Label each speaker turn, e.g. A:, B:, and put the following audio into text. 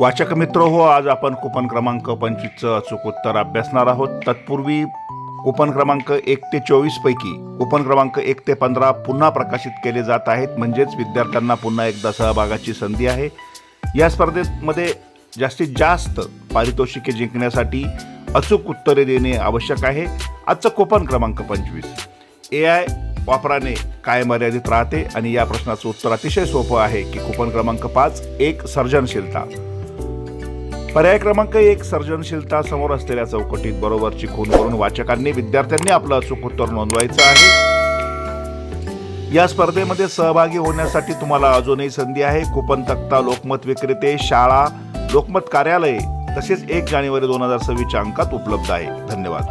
A: वाचक मित्र हो आज आपण कुपन क्रमांक पंचवीसचं अचूक उत्तर अभ्यासणार आहोत. तत्पूर्वी कुपन क्रमांक एक ते चोवीस पैकी कुपन क्रमांक एक ते पंधरा पुन्हा प्रकाशित केले जात आहेत. म्हणजेच विद्यार्थ्यांना पुन्हा एकदा सहभागाची संधी आहे. या स्पर्धेमध्ये जास्तीत जास्त पारितोषिके जिंकण्यासाठी अचूक उत्तरे देणे आवश्यक आहे. आजचं कुपन क्रमांक पंचवीस. ए आय वापराने काय मर्यादित राहते? आणि या प्रश्नाचं उत्तर अतिशय सोपं आहे की कुपन क्रमांक पाच एक सर्जनशीलता. पर्याय क्रमांक एक सर्जनशीलता समोर असलेल्या चौकटीत बरोबरची खून करून वाचकांनी विद्यार्थ्यांनी आपलं अचूक उत्तर नोंदवायचं आहे. या स्पर्धेमध्ये सहभागी होण्यासाठी तुम्हाला अजूनही संधी आहे. कुपन तक्ता लोकमत विक्रेते शाळा लोकमत कार्यालये तसेच एक जानेवारी दोन हजार सव्वीसच्या अंकात उपलब्ध आहे. धन्यवाद.